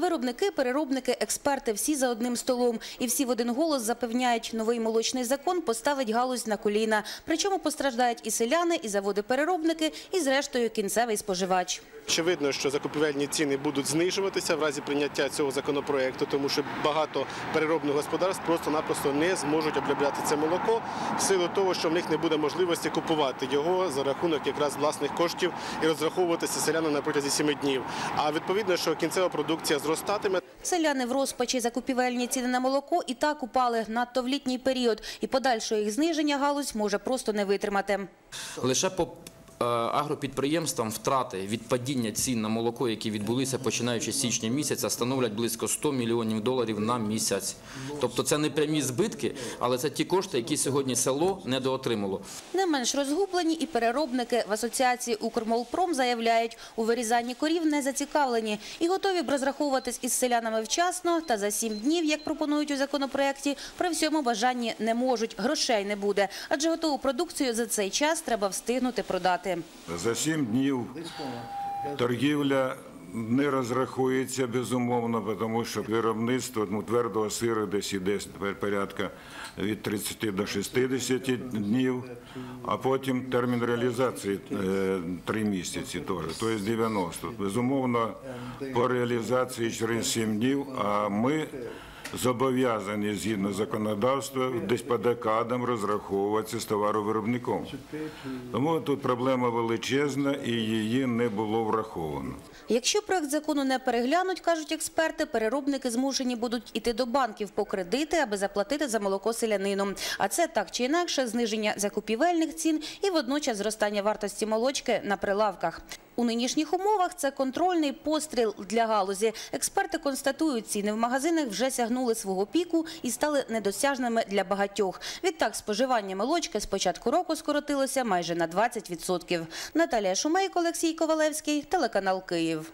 Виробники, переробники, експерти – всі за одним столом. І всі в один голос запевняють, новий молочний закон поставить галузь на коліна. Причому постраждають і селяни, і заводи-переробники, і зрештою кінцевий споживач. Очевидно, що закупівельні ціни будуть знижуватися в разі прийняття цього законопроекту, тому що багато переробних господарств просто-напросто не зможуть обробляти це молоко в силу того, що в них не буде можливості купувати його за рахунок якраз власних коштів і розраховуватися селянам на протязі семи днів. А відповідно, що кінцева продукція зростатиме, Селяни в розпачі закупівельні ціни на молоко і так упали надто в літній період. І подальшого їх зниження галузь може просто не витримати. Лише по агропідприємствам втрати від падіння цін на молоко, які відбулися починаючи з січня місяця, становлять близько 100 мільйонів доларів на місяць. Тобто це не прямі збитки, але це ті кошти, які сьогодні село недоотримало. Не менш розгублені і переробники в асоціації «Укрмолпром» заявляють, у вирізанні корів не зацікавлені і готові б розраховуватись із селянами вчасно та за сім днів, як пропонують у законопроекті, при всьому бажанні не можуть, грошей не буде. Адже готову продукцію за цей час треба встигнути продати. За сім днів торгівля не розрахується безумовно, тому що виробництво ну, твердого сиру десь іде порядка від 30 до 60 днів, а потім термін реалізації е, 3 місяці теж, тобто 90. Безумовно, по реалізації через 7 днів, а ми зобов'язані згідно законодавства десь по декадам розраховуватися з товаровиробником. Тому тут проблема величезна і її не було враховано. Якщо проект закону не переглянуть, кажуть експерти, переробники змушені будуть іти до банків по кредити, аби заплатити за молоко селянину. А це так чи інакше зниження закупівельних цін і водночас зростання вартості молочки на прилавках. У нинішніх умовах це контрольний постріл для галузі. Експерти констатують, ціни в магазинах вже сягнули свого піку і стали недосяжними для багатьох. Відтак споживання молочки з початку року скоротилося майже на 20%. Наталія Шумейко, Олексій Ковалевський, телеканал Київ.